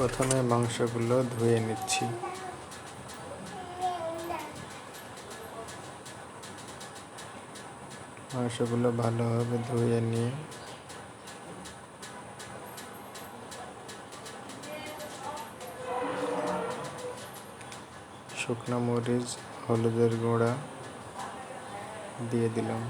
প্রথমে মাংসগুলো ধুয়ে নিচ্ছি। মাংসগুলো ভালোভাবে ধুয়ে নিয়ে। শুকনো মরিচ হলুদের গুঁড়া দিয়ে দিলাম।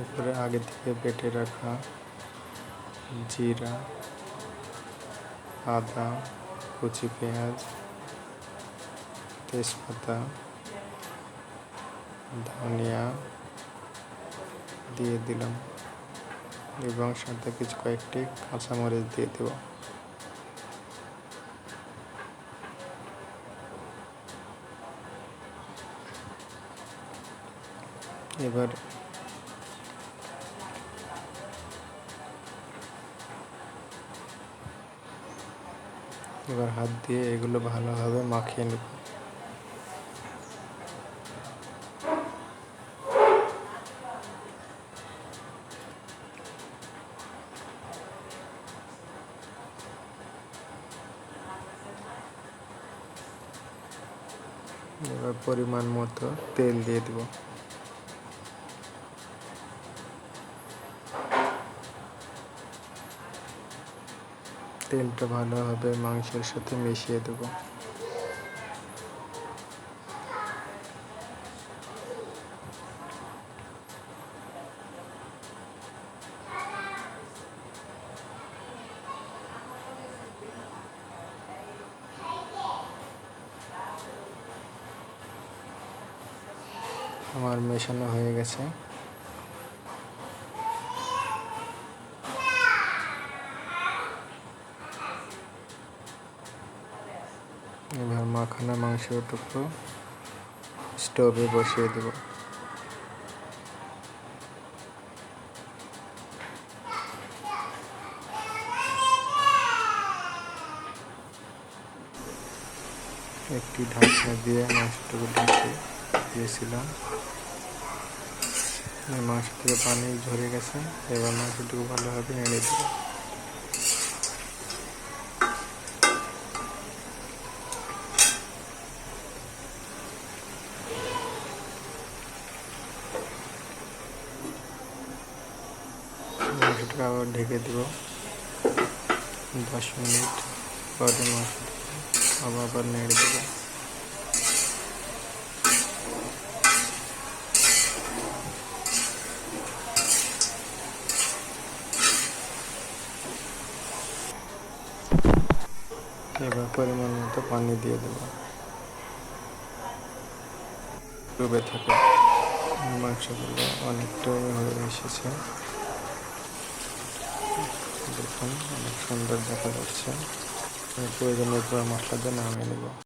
এরপরে আগে থেকে বেটে রাখা জিরা, আদা, কুচি পেঁয়াজ, তেজপাতা, ধনিয়া দিয়ে দিলাম এবং সাথে কিছু কয়েকটি কাঁচামরিচ দিয়ে দেব। এবার এবার হাত দিয়ে এগুলো ভালোভাবে মাখিয়ে নেব। এবার পরিমাণ মতো তেল দিয়ে দেব। তেলটা ভালোভাবে মাংসের সাথে মিশিয়ে দেব। আমার মেশানো হয়ে গেছে। এবার মাখানা মাংসের টুকরো স্টোভে বসিয়ে দেব। একটি ঢাকনা দিয়ে মাংসটুকু ঢেকে দিয়েছিলাম। মাংস থেকে পানি ঝরে গেছে, এবার মাংসটুকু ভালোভাবে নেড়ে দেব। মাংসটাকে আবার ঢেকে দেব। দশ মিনিট পরে মাংস আবার আবার নেড়ে দেবো। এবার পরিমাণ মতো পানি দিয়ে দেব। ডুবে থাকে মাংসগুলো অনেকটাই হয়ে এসেছে। দেখুন অনেক সুন্দর দেখা যাচ্ছে। প্রয়োজনের উপরে মশলা দিয়ে নামিয়ে নেব।